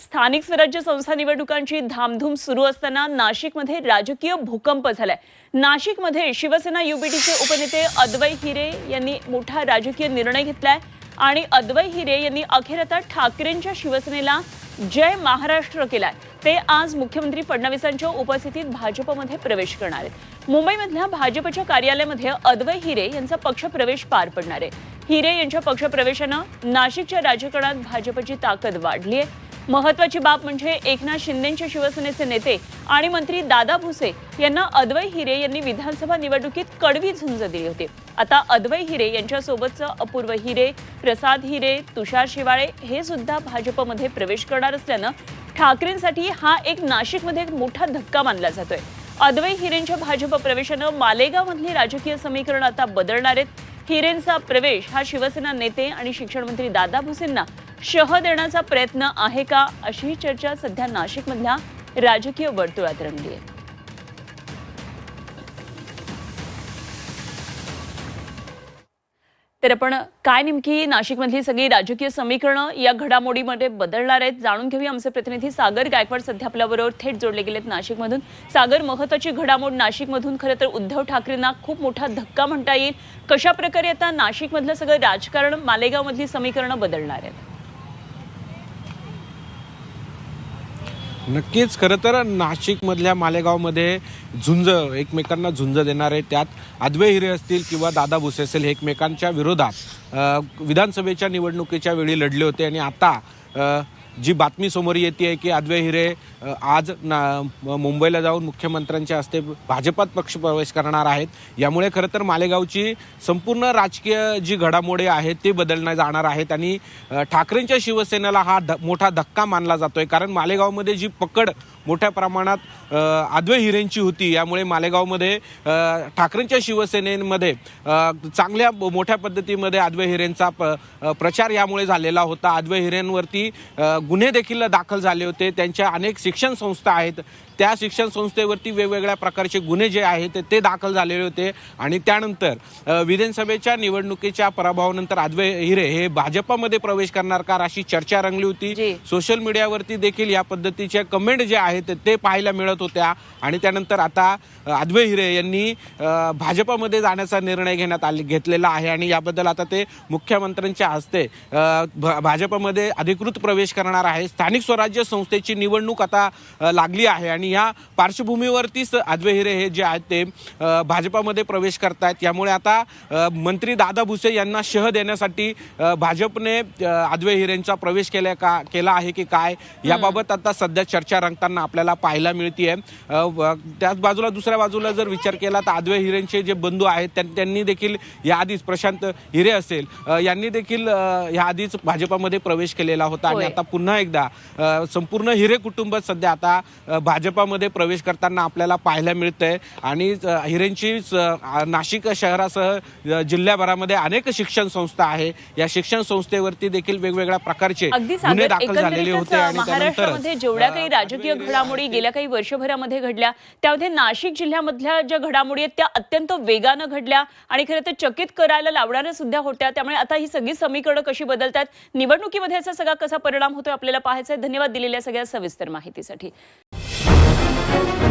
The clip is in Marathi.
स्थानिक स्वराज्य संस्था निवडणुकांची धामधूम सुरू असताना नाशिकमध्ये राजकीय भूकंप झालाय. नाशिकमध्ये शिवसेना युबीटीचे उपनेते अद्वै हिरे यांनी मोठा राजकीय निर्णय घेतलाय आणि अद्वै हिरे यांनी अखेर आता ठाकरेंच्या शिवसेनेला जय महाराष्ट्र केलाय. ते आज मुख्यमंत्री फडणवीसांच्या उपस्थितीत भाजपमध्ये प्रवेश करणार आहेत. मुंबईमधल्या भाजपच्या कार्यालयामध्ये अद्वै हिरे यांचा पक्षप्रवेश पार पडणार आहे. हिरे यांच्या पक्षप्रवेशानं नाशिकच्या राजकारणात भाजपची ताकद वाढली आहे महत्वाची बाब म्हणजे एकनाथ शिंदेंचे शिवसेनेचे नेते आणि मंत्री दादा भुसे यांना अद्वय हिरे यांनी विधानसभा निवडणुकीत कडवी झुंज दिली होती. आता अद्वय हिरे यांच्यासोबतचं अपूर्व हिरे प्रसाद हिरे तुषार शिवाळे हे सुद्धा भाजपमध्ये प्रवेश करणार असल्यानं ठाकरेंसाठी हा एक नाशिकमध्ये एक मोठा धक्का मानला जातोय. अद्वै हिरेंच्या भाजप प्रवेशानं मालेगावमधली राजकीय समीकरण आता बदलणार आहेत. हिरेंचा प्रवेश हा शिवसेना नेते आणि शिक्षण मंत्री दादा भुसेंना शह देण्याचा प्रयत्न आहे का अशी चर्चा सध्या नाशिकमधल्या राजकीय वर्तुळात रंगली आहे. तर आपण काय नेमकी नाशिकमधली सगळी राजकीय समीकरणं या घडामोडीमध्ये बदलणार आहेत जाणून घेऊया आमचे प्रतिनिधी सागर गायकवाड सध्या आपल्याबरोबर थेट जोडले गेलेत नाशिकमधून. सागर महत्वाची घडामोड नाशिकमधून खरं तर उद्धव ठाकरेंना खूप मोठा धक्का म्हणता येईल. कशा प्रकारे आता नाशिकमधलं सगळं राजकारण मालेगावमधली समीकरणं बदलणार आहेत? नक्कीच. खरं तर नाशिकमधल्या मालेगावमध्ये झुंज एकमेकांना झुंज देणारे त्यात आदवे हिरे असतील किंवा दादा भुसे असेल हे एकमेकांच्या विरोधात विधानसभेच्या निवडणुकीच्या वेळी लढले होते आणि आता जी बातमी समोर येते आहे की आदवे हिरे आज ना मुंबईला जाऊन मुख्यमंत्र्यांच्या हस्ते भाजपात पक्ष प्रवेश करणार आहेत. यामुळे खरं तर मालेगावची संपूर्ण राजकीय जी घडामोडी आहेत ते बदलण्यात जाणार आहेत आणि ठाकरेंच्या शिवसेनेला हा ध- मोठा धक्का मानला जातोय. कारण मालेगावमध्ये जी पकड मोठ्या प्रमाणात आद्वे आदवे हिरेंची होती. यामुळे मालेगावमध्ये ठाकरेंच्या शिवसेनेमध्ये चांगल्या मोठ्या पद्धतीमध्ये आदवे हिरेंचा प- प्रचार यामुळे झालेला होता. आदवे हिरेंवरती गुन्हे देखील दाखल झाले होते. त्यांच्या अनेक शिक्षण संस्था आहेत. त्या शिक्षण संस्थेवरती वेगवेगळ्या प्रकारचे गुन्हे जे आहेत ते दाखल झालेले होते. आणि त्यानंतर विधानसभेच्या निवडणुकीच्या पराभवानंतर आदवे हिरे हे भाजपमध्ये प्रवेश करणार का अशी चर्चा रंगली होती. सोशल मीडियावरती देखील या पद्धतीच्या कमेंट जे आहेत ते पाहायला मिळत होत्या. आणि त्यानंतर आता आदवे हिरे यांनी भाजपमध्ये जाण्याचा निर्णय घेण्यात आले घेतलेला आहे. आणि याबद्दल आता ते मुख्यमंत्र्यांच्या हस्ते भाजपमध्ये अधिकृत प्रवेश करणार आहे. स्थानिक स्वराज्य संस्थेची निवडणूक आता लागली आहे. आणि या पार्श्वभूमीवरतीच आदवे हिरे हे जे आहेत ते भाजपमध्ये प्रवेश करतायत. यामुळे आता मंत्री दादा भुसे यांना शह देण्यासाठी भाजपने आदवे हिरेंचा प्रवेश केला का केला आहे की काय याबाबत आता सध्या चर्चा रंगताना आपल्याला पाहायला मिळतीये. त्याच बाजूला दुसऱ्या बाजूला जर विचार केला तर आदवे हिरेंचे जे बंधू आहेत त्यां- त्यांनी देखील याआधीच प्रशांत हिरे असेल यांनी देखील याआधीच भाजपमध्ये प्रवेश केलेला होता. आणि होय. आता पुन्हा एकदा संपूर्ण हिरे कुटुंब सध्या आता अ, भाजपामध्ये प्रवेश करताना आपल्याला पाहायला मिळतंय. आणि अ, हिरेंची नाशिक शहरासह जिल्ह्याभरामध्ये अनेक शिक्षण संस्था आहे. या शिक्षण संस्थेवरती देखील वेगवेगळ्या प्रकारचे गुन्हे दाखल झालेले होते आणि त्यानंतर जेवढ्या काही राजकीय घडामोडी गेल्या काही वर्षभरामध्ये घडल्या त्यामध्ये नाशिक जिल्ह्यामधल्या ज्या घडामोडी आहेत त्या अत्यंत वेगानं घडल्या आणि खरं तर चकित करायला लावणाऱ्या सुद्धा होत्या. त्यामुळे आता ही सगळी समीकरणं कशी बदलतात निवडणुकीमध्ये याचा सगळा कसा परिणाम होतोय आपल्याला पाहायचा आहे धन्यवाद दिलेल्या सगळ्या सविस्तर माहितीसाठी. Thank you.